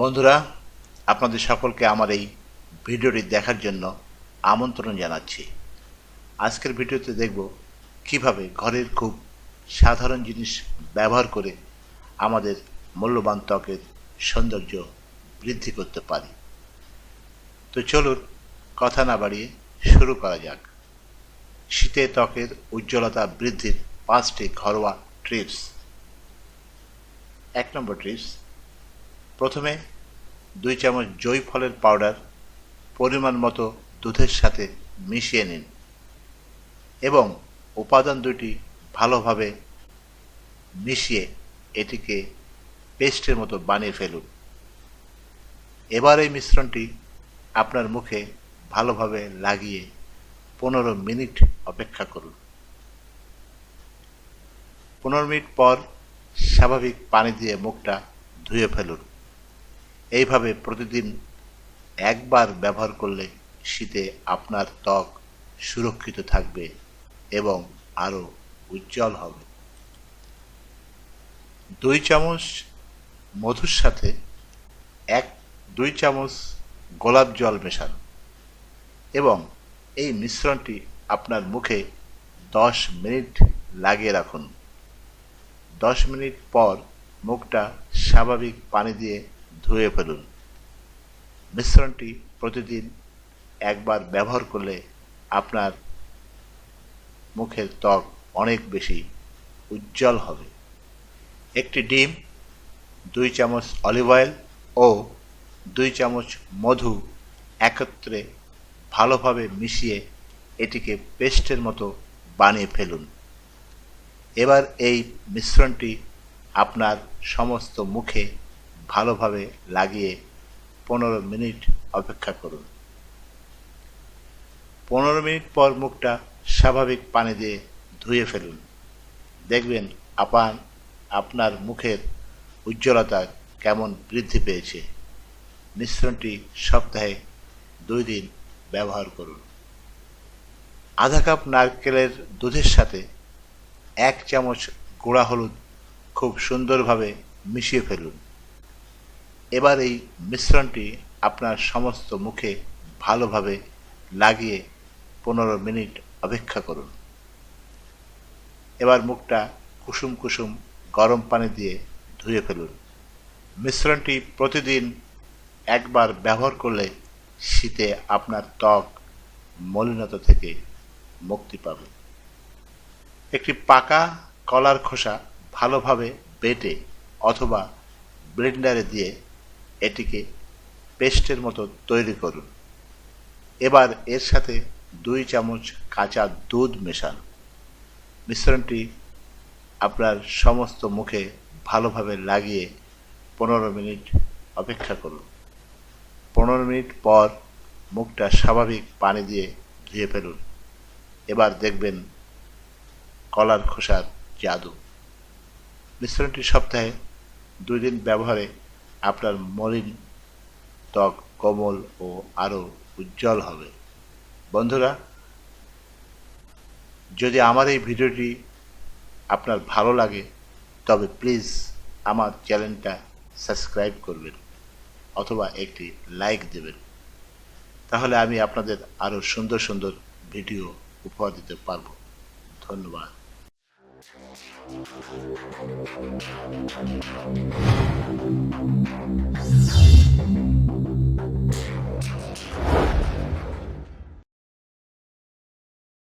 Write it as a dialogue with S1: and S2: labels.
S1: বন্ধুরা, আপনাদের সকলকে আমার এই ভিডিওটি দেখার জন্য আমন্ত্রণ জানাচ্ছি। আজকের ভিডিওতে দেখব কীভাবে ঘরের খুব সাধারণ জিনিস ব্যবহার করে আমাদের মূল্যবান ত্বকের সৌন্দর্য বৃদ্ধি করতে পারি। তো চলুন কথা না বাড়িয়ে শুরু করা যাক। শীতে ত্বকের উজ্জ্বলতা বৃদ্ধির পাঁচটি ঘরোয়া ট্রিপস। এক নম্বর ট্রিপস প্রথমে দুই চামচ জই ফলের পাউডার পরিমাণ মতো দুধের সাথে মিশিয়ে নিন এবং উপাদান দুটি ভালোভাবে মিশিয়ে এটিকে পেস্টের মতো বানিয়ে ফেলুন। এবার এই মিশ্রণটি আপনার মুখে ভালোভাবে লাগিয়ে পনেরো মিনিট অপেক্ষা করুন। পনেরো মিনিট পর স্বাভাবিক পানি দিয়ে মুখটা ধুয়ে ফেলুন। এইভাবে প্রতিদিন একবার ব্যবহার করলে শীতে আপনার ত্বক সুরক্ষিত থাকবে এবং আরও উজ্জ্বল হবে। দুই চামচ মধুর সাথে এক, দুই চামচ গোলাপ জল মেশান এবং এই মিশ্রণটি আপনার মুখে দশ মিনিট লাগিয়ে রাখুন। দশ মিনিট পর মুখটা স্বাভাবিক পানি দিয়ে ধুয়ে ফেলুন। মিশ্রণটি প্রতিদিন একবার ব্যবহার করলে আপনার মুখের ত্বক অনেক বেশি উজ্জ্বল হবে। একটি ডিম, দুই চামচ অলিভ অয়েল ও দুই চামচ মধু একত্রে ভালোভাবে মিশিয়ে এটিকে পেস্টের মতো বানিয়ে ফেলুন। এবার এই মিশ্রণটি আপনার সমস্ত মুখে ভালোভাবে লাগিয়ে পনেরো মিনিট অপেক্ষা করুন। পনেরো মিনিট পর মুখটা স্বাভাবিক পানি দিয়ে ধুয়ে ফেলুন। দেখবেন আপান, আপনার মুখের উজ্জ্বলতা কেমন বৃদ্ধি পেয়েছে। মিশ্রণটি সপ্তাহে দুই দিন ব্যবহার করুন। আধা কাপ নারকেলের দুধের সাথে এক চামচ গুঁড়া হলুদ খুব সুন্দরভাবে মিশিয়ে ফেলুন। এবার এই মিশ্রণটি আপনার সমস্ত মুখে ভালোভাবে লাগিয়ে পনেরো মিনিট অপেক্ষা করুন। এবার মুখটা কুসুম কুসুম গরম পানি দিয়ে ধুয়ে ফেলুন। মিশ্রণটি প্রতিদিন একবার ব্যবহার করলে শীতে আপনার ত্বক মলিনতা থেকে মুক্তি পাবে। একটি পাকা কলার খোসা ভালোভাবে বেটে অথবা ব্লেন্ডারে দিয়ে এটিকে পেস্টের মতো তৈরি করুন। এবার এর সাথে দুই চামচ কাঁচা দুধ মেশান। মিশ্রণটি আপনার সমস্ত মুখে ভালোভাবে লাগিয়ে পনেরো মিনিট অপেক্ষা করুন। পনেরো মিনিট পর মুখটা স্বাভাবিক পানি দিয়ে ধুয়ে ফেলুন। এবার দেখবেন কলার খোসার জাদু। মিশ্রণটি সপ্তাহে দুই দিন ব্যবহারে আপনার মলিন ত্বক কোমল ও আরও উজ্জ্বল হবে। বন্ধুরা, যদি আমার এই ভিডিওটি আপনার ভালো লাগে, তবে প্লিজ আমার চ্যানেলটা সাবস্ক্রাইব করবেন অথবা একটি লাইক দেবেন। তাহলে আমি আপনাদের আরও সুন্দর সুন্দর ভিডিও উপহার দিতে পারব। ধন্যবাদ।
S2: Thank you.